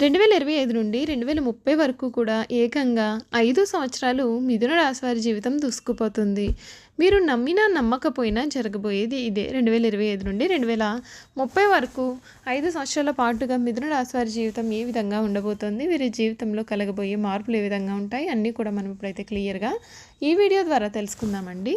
రెండు వేల ఇరవై ఐదు నుండి రెండు వేల ముప్పై వరకు కూడా ఏకంగా ఐదు సంవత్సరాలు మిథున రాశివారి జీవితం దూసుకుపోతుంది. మీరు నమ్మినా నమ్మకపోయినా జరగబోయేది ఇదే. రెండు వేల ఇరవై ఐదు నుండి రెండు వేల ముప్పై వరకు ఐదు సంవత్సరాల పాటుగా మిథున రాశివారి జీవితం ఏ విధంగా ఉండబోతోంది? వీరి జీవితంలో కలగబోయే మార్పులు ఏ విధంగా ఉంటాయి? అన్నీ కూడా మనం ఇప్పుడైతే క్లియర్గా ఈ వీడియో ద్వారా తెలుసుకుందామండి.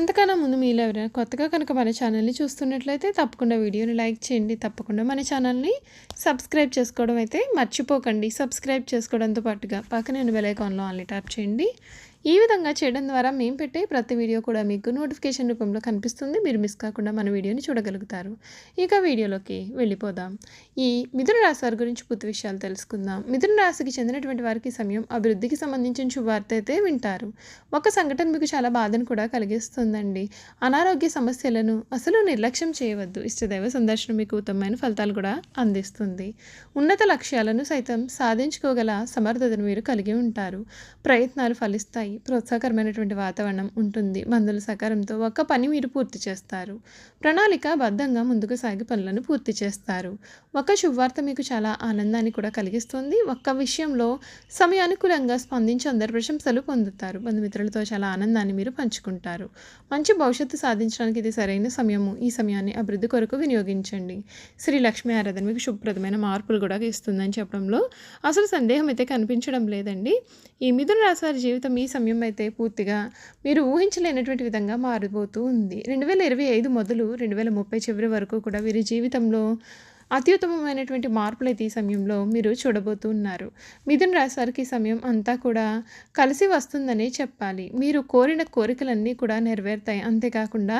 అంతకన్నా ముందు మీలో ఎవరైనా కొత్తగా కనుక మన ఛానల్ని చూస్తున్నట్లయితే తప్పకుండా వీడియోని లైక్ చేయండి. తప్పకుండా మన ఛానల్ని సబ్స్క్రైబ్ చేసుకోవడం అయితే మర్చిపోకండి. సబ్స్క్రైబ్ చేసుకోవడంతో పాటుగా పక్కన బెల్ ఐకాన్లో ఆన్లీ ట్యాప్ చేయండి. ఈ విధంగా చేయడం ద్వారా మేము పెట్టే ప్రతి వీడియో కూడా మీకు నోటిఫికేషన్ రూపంలో కనిపిస్తుంది. మీరు మిస్ కాకుండా మన వీడియోని చూడగలుగుతారు. ఇక వీడియోలోకి వెళ్ళిపోదాం. ఈ మిథున రాశి వారి గురించి పూర్తి విషయాలు తెలుసుకుందాం. మిథున రాశికి చెందినటువంటి వారికి సమయం అభివృద్ధికి సంబంధించిన శుభార్త అయితే వింటారు. ఒక సంఘటన మీకు చాలా బాధను కూడా కలిగిస్తుందండి. అనారోగ్య సమస్యలను అసలు నిర్లక్ష్యం చేయవద్దు. ఇష్టదైవ సందర్శనం మీకు ఉత్తమమైన ఫలితాలు కూడా అందిస్తుంది. ఉన్నత లక్ష్యాలను సైతం సాధించుకోగల సమర్థతను మీరు కలిగి ఉంటారు. ప్రయత్నాలు ఫలిస్తాయి. ప్రోత్సాహకరమైనటువంటి వాతావరణం ఉంటుంది. బంధువుల సహకారంతో ఒక్క పని మీరు పూర్తి చేస్తారు. ప్రణాళిక బద్ధంగా ముందుకు సాగి పనులను పూర్తి చేస్తారు. ఒక శుభవార్త మీకు చాలా ఆనందాన్ని కూడా కలిగిస్తుంది. ఒక్క విషయంలో సమయానుకూలంగా స్పందించి అందరి ప్రశంసలు పొందుతారు. బంధుమిత్రులతో చాలా ఆనందాన్ని మీరు పంచుకుంటారు. మంచి భవిష్యత్తు సాధించడానికి ఇది సరైన సమయము. ఈ సమయాన్ని అభివృద్ధి కొరకు వినియోగించండి. శ్రీ లక్ష్మీ ఆరాధన మీకు శుభప్రదమైన మార్పులు కూడా ఇస్తుందని చెప్పడంలో అసలు సందేహం అయితే కనిపించడం లేదండి. ఈ మిథున రాశి వారి జీవితం ఈ సమయం సమయం అయితే పూర్తిగా మీరు ఊహించలేనటువంటి విధంగా మారిపోతూ ఉంది. రెండు వేల ఇరవై ఐదు మొదలు రెండు వేల ముప్పై చివరి వరకు కూడా వీరి జీవితంలో అత్యుత్తమమైనటువంటి మార్పులు అయితే ఈ సమయంలో మీరు చూడబోతున్నారు మిథున రాశివారికి సమయం అంతా కూడా కలిసి వస్తుందనే చెప్పాలి. మీరు కోరిన కోరికలన్నీ కూడా నెరవేరుతాయి. అంతేకాకుండా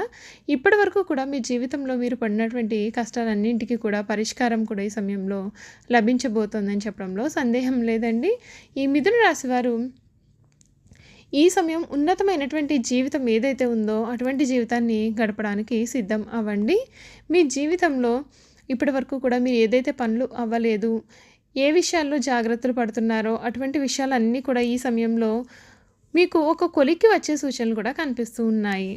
ఇప్పటి వరకు కూడా మీ జీవితంలో మీరు పడినటువంటి కష్టాలన్నింటికి కూడా పరిష్కారం కూడా ఈ సమయంలో లభించబోతోందని చెప్పడంలో సందేహం లేదండి. ఈ మిథున రాశి వారు ఈ సమయం ఉన్నతమైనటువంటి జీవితం ఏదైతే ఉందో అటువంటి జీవితాన్ని గడపడానికి సిద్ధం అవ్వండి. మీ జీవితంలో ఇప్పటి వరకు కూడా మీరు ఏదైతే పనులు అవ్వలేదు ఏ విషయాల్లో జాగ్రత్తలు పడుతున్నారో అటువంటి విషయాలన్నీ కూడా ఈ సమయంలో మీకు ఒక కొలిక్కి వచ్చే సూచనలు కూడా కనిపిస్తూ ఉన్నాయి.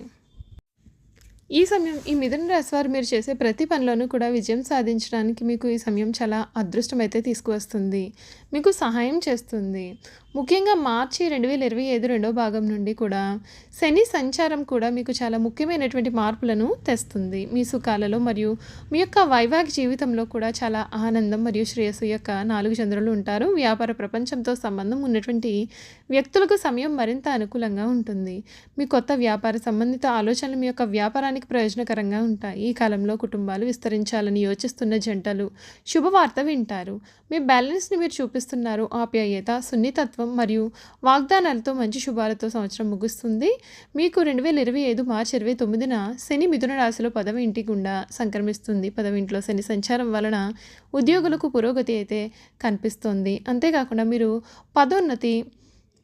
ఈ సమయం ఈ మిథున రాశి వారు మీరు చేసే ప్రతి పనిలోనూ కూడా విజయం సాధించడానికి మీకు ఈ సమయం చాలా అదృష్టం అయితే తీసుకువస్తుంది. మీకు సహాయం చేస్తుంది. ముఖ్యంగా మార్చి రెండు వేల ఇరవై ఐదు రెండో భాగం నుండి కూడా శని సంచారం కూడా మీకు చాలా ముఖ్యమైనటువంటి మార్పులను తెస్తుంది. మీ సుఖాలలో మరియు మీ యొక్క వైవాహిక జీవితంలో కూడా చాలా ఆనందం మరియు శ్రేయస్సు యొక్క నాలుగు చంద్రులు ఉంటారు. వ్యాపార ప్రపంచంతో సంబంధం ఉన్నటువంటి వ్యక్తులకు సమయం మరింత అనుకూలంగా ఉంటుంది. మీ కొత్త వ్యాపార సంబంధిత ఆలోచనలు మీ యొక్క వ్యాపారానికి ప్రయోజనకరంగా ఉంటాయి. ఈ కాలంలో కుటుంబాలు విస్తరించాలని యోచిస్తున్న జంటలు శుభవార్త వింటారు. మీ బ్యాలెన్స్ని మీరు చూపిస్తున్నారు. ఆప్యాయత సున్నితత్వం మరియు వాగ్దానాలతో మంచి శుభాలతో సంవత్సరం ముగుస్తుంది. మీకు రెండు వేల ఇరవై ఐదు మార్చి ఇరవై తొమ్మిదిన శని మిథున రాశిలో పదవి ఇంటి గుండా సంక్రమిస్తుంది. పదవి ఇంట్లో శని సంచారం వలన ఉద్యోగులకు పురోగతి అయితే కనిపిస్తుంది. అంతేకాకుండా మీరు పదోన్నతి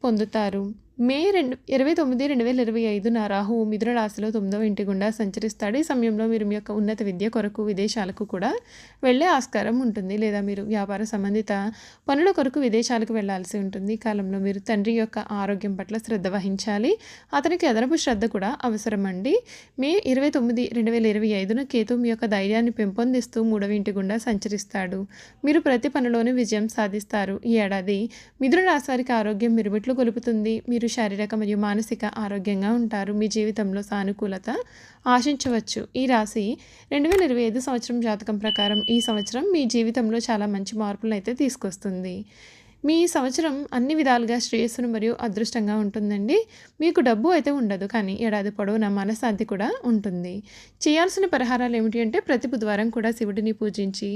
పొందుతారు. మే రెండు ఇరవై తొమ్మిది రెండు వేల ఇరవై ఐదున రాహు మిథున రాశిలో తొమ్మిదవ ఇంటి గుండా సంచరిస్తాడు. ఈ సమయంలో మీరు మీ యొక్క ఉన్నత విద్య కొరకు విదేశాలకు కూడా వెళ్ళే ఆస్కారం ఉంటుంది. లేదా మీరు వ్యాపార సంబంధిత పనుల కొరకు విదేశాలకు వెళ్ళాల్సి ఉంటుంది. ఈ కాలంలో మీరు తండ్రి యొక్క ఆరోగ్యం పట్ల శ్రద్ధ వహించాలి. అతనికి అదనపు శ్రద్ధ కూడా అవసరం అండి మే ఇరవై తొమ్మిది రెండు వేల ఇరవై ఐదున కేతు మీ యొక్క ధైర్యాన్ని పెంపొందిస్తూ మూడవ ఇంటి గుండా సంచరిస్తాడు. మీరు ప్రతి పనిలోనూ విజయం సాధిస్తారు. ఈ ఏడాది మిథున రాశి వారికి ఆరోగ్యం మిరుమిట్లు కొలుపుతుంది మీరు మీరు శారీరక మరియు మానసిక ఆరోగ్యంగా ఉంటారు. మీ జీవితంలో సానుకూలత ఆశించవచ్చు. ఈ రాశి రెండు వేల ఇరవై ఐదు సంవత్సరం జాతకం ప్రకారం ఈ సంవత్సరం మీ జీవితంలో చాలా మంచి మార్పులను అయితే తీసుకొస్తుంది. మీ సంవత్సరం అన్ని విధాలుగా శ్రేయస్సును మరియు అదృష్టంగా ఉంటుందండి. మీకు డబ్బు అయితే ఉండదు కానీ ఏడాది పొడవునా మనశ్శాంతి కూడా ఉంటుంది. చేయాల్సిన పరిహారాలు ఏమిటి అంటే ప్రతి బుధవారం కూడా శివుడిని పూజించి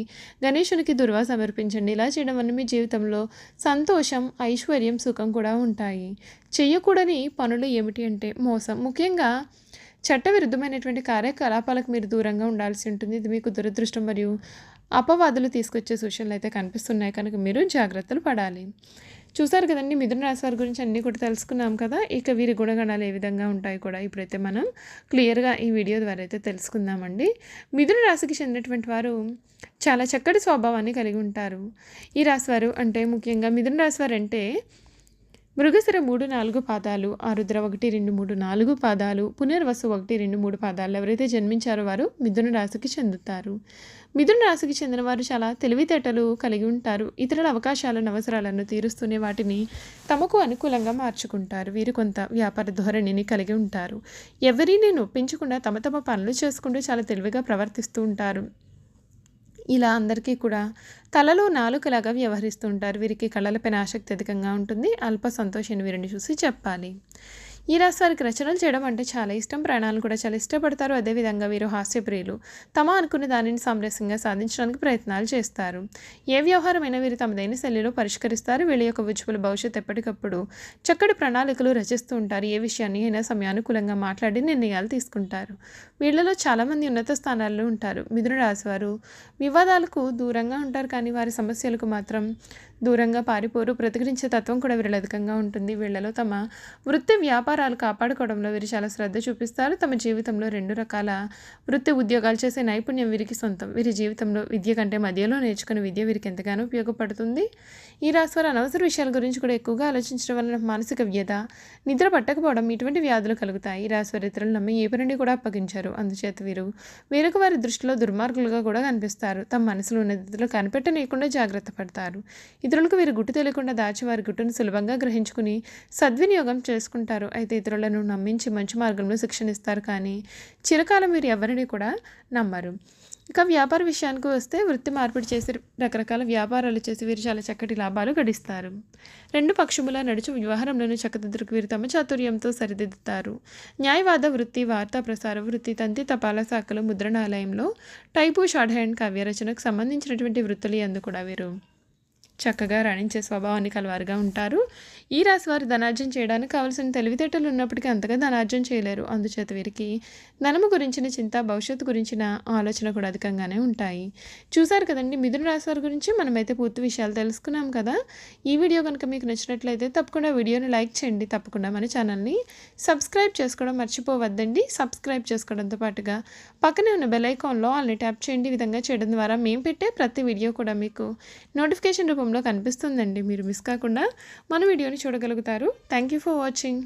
గణేశునికి దుర్వా సమర్పించండి. ఇలా చేయడం వల్ల మీ జీవితంలో సంతోషం ఐశ్వర్యం సుఖం కూడా ఉంటాయి. చేయకూడని పనులు ఏమిటి అంటే మోసం. ముఖ్యంగా చట్టవిరుద్ధమైనటువంటి కార్యకలాపాలకు మీరు దూరంగా ఉండాల్సి ఉంటుంది. ఇది మీకు దురదృష్టం మరియు అపవాదులు తీసుకొచ్చే సూచనలు అయితే కనిపిస్తున్నాయి. కనుక మీరు జాగ్రత్తలు పడాలి. చూసారు కదండి మిథున రాశి వారి గురించి అన్నీ కూడా తెలుసుకున్నాం కదా. ఇక వీరి గుణగణాలు ఏ విధంగా ఉంటాయి కూడా ఇప్పుడైతే మనం క్లియర్గా ఈ వీడియో ద్వారా అయితే తెలుసుకుందామండి. మిథున రాశికి చెందినటువంటి వారు చాలా చక్కటి స్వభావాన్ని కలిగి ఉంటారు. ఈ రాశి వారు అంటే ముఖ్యంగా మిథున రాశి వారు అంటే మృగశిర మూడు నాలుగు పాదాలు ఆరుద్ర ఒకటి రెండు మూడు నాలుగు పాదాలు పునర్వసు ఒకటి రెండు మూడు పాదాలు ఎవరైతే జన్మించారో వారు మిథున రాశికి చెందుతారు. మిథున రాశికి చెందిన వారు చాలా తెలివితేటలు కలిగి ఉంటారు. ఇతరుల అవకాశాలను అవసరాలను తీరుస్తూనే వాటిని తమకు అనుకూలంగా మార్చుకుంటారు. వీరు కొంత వ్యాపార ధోరణిని కలిగి ఉంటారు. ఎవరిని నొప్పించకుండా తమ తమ పనులు చేసుకుంటూ చాలా తెలివిగా ప్రవర్తిస్తూ ఉంటారు. ఇలా అందరికీ కూడా తలలో నాలుకలాగా వ్యవహరిస్తుంటారు. వీరికి కళలపైన ఆసక్తి అధికంగా ఉంటుంది. అల్ప సంతోషాన్ని వీరిని చూసి చెప్పాలి. ఈ రాశి వారికి రచనలు చేయడం అంటే చాలా ఇష్టం. ప్రాణాలను కూడా చాలా ఇష్టపడతారు. అదేవిధంగా వీరు హాస్యప్రియులు. తమ అనుకున్న దానిని సామరస్యంగా సాధించడానికి ప్రయత్నాలు చేస్తారు. ఏ వ్యవహారమైనా వీరు తమదైన శైలిలో పరిష్కరిస్తారు. వీళ్ళ యొక్క ఉజ్వల భవిష్యత్ ఎప్పటికప్పుడు చక్కటి ప్రణాళికలు రచిస్తూ ఉంటారు. ఏ విషయాన్ని అయినా సమయానుకూలంగా మాట్లాడి నిర్ణయాలు తీసుకుంటారు. వీళ్ళలో చాలామంది ఉన్నత స్థానాల్లో ఉంటారు. మిథున రాశివారు వివాదాలకు దూరంగా ఉంటారు. కానీ వారి సమస్యలకు మాత్రం దూరంగా పారిపోరు ప్రతిఘటించే తత్వం కూడా వీళ్ళు అధికంగా ఉంటుంది. వీళ్ళలో తమ వృత్తి వ్యాపారాలు కాపాడుకోవడంలో వీరు చాలా శ్రద్ధ చూపిస్తారు. తమ జీవితంలో రెండు రకాల వృత్తి ఉద్యోగాలు చేసే నైపుణ్యం వీరికి సొంతం. వీరి జీవితంలో విద్య కంటే మధ్యలో నేర్చుకునే విద్య వీరికి ఎంతగానో ఉపయోగపడుతుంది. ఈ రాశివారు అనవసర విషయాల గురించి కూడా ఎక్కువగా ఆలోచించడం వలన మానసిక వ్యధ నిద్ర పట్టకపోవడం ఇటువంటి వ్యాధులు కలుగుతాయి. ఈ రాశివారు ఇతరులు నమ్మి ఏ పనిని కూడా అప్పగించారు. అందుచేత వీరు వేరొక వారి దృష్టిలో దుర్మార్గులుగా కూడా కనిపిస్తారు. తమ మనసులో ఉన్న దిద్దులు కనిపెట్టనీయకుండా జాగ్రత్త పడతారు. ఇతరులకు వీరు గుట్టు తెలియకుండా దాచి వారి గుట్టును సులభంగా గ్రహించుకుని సద్వినియోగం చేసుకుంటారు. అయితే ఇతరులను నమ్మించి మంచి మార్గంలో శిక్షణ ఇస్తారు కానీ చిరకాలం వీరు ఎవరిని కూడా నమ్మరు. ఇక వ్యాపార విషయానికి వస్తే వృత్తి మార్పిడి చేసి రకరకాల వ్యాపారాలు చేసి వీరు చాలా చక్కటి లాభాలు గడిస్తారు. రెండు పక్షముల నడుచు వ్యవహారంలోనూ చక్కదిద్దరికి వీరు తమ చాతుర్యంతో సరిదిద్దుతారు. న్యాయవాద వృత్తి వార్తా ప్రసార వృత్తి తంతి తపాలా శాఖలు ముద్రణాలయంలో టైపు షార్ట్ హ్యాండ్ కావ్యరచనకు సంబంధించినటువంటి వృత్తులు అందు కూడా వీరు చక్కగా రాణించే స్వభావాన్ని కలవారుగా ఉంటారు. ఈ రాశి వారు ధనార్జన చేయడానికి కావాల్సిన తెలివితేటలు ఉన్నప్పటికీ అంతగా ధనార్జన చేయలేరు. అందుచేత వీరికి ధనము గురించిన చింత భవిష్యత్తు గురించిన ఆలోచన కూడా అధికంగానే ఉంటాయి. చూశారు కదండి మిథున రాశి వారి గురించి మనమైతే పూర్తి విషయాలు తెలుసుకున్నాం కదా. ఈ వీడియో కనుక మీకు నచ్చినట్లయితే తప్పకుండా వీడియోని లైక్ చేయండి. తప్పకుండా మన ఛానల్ని సబ్స్క్రైబ్ చేసుకోవడం మర్చిపోవద్దండి. సబ్స్క్రైబ్ చేసుకోవడంతో పాటుగా పక్కనే ఉన్న బెల్ ఐకాన్లో వాళ్ళని ట్యాప్ చేయండి. ఈ విధంగా చేయడం ద్వారా మేము పెట్టే ప్రతి వీడియో కూడా మీకు నోటిఫికేషన్ రూపం రూపంలో కనిపిస్తుందండి. మీరు మిస్ కాకుండా మన వీడియోని చూడగలుగుతారు. Thank you for watching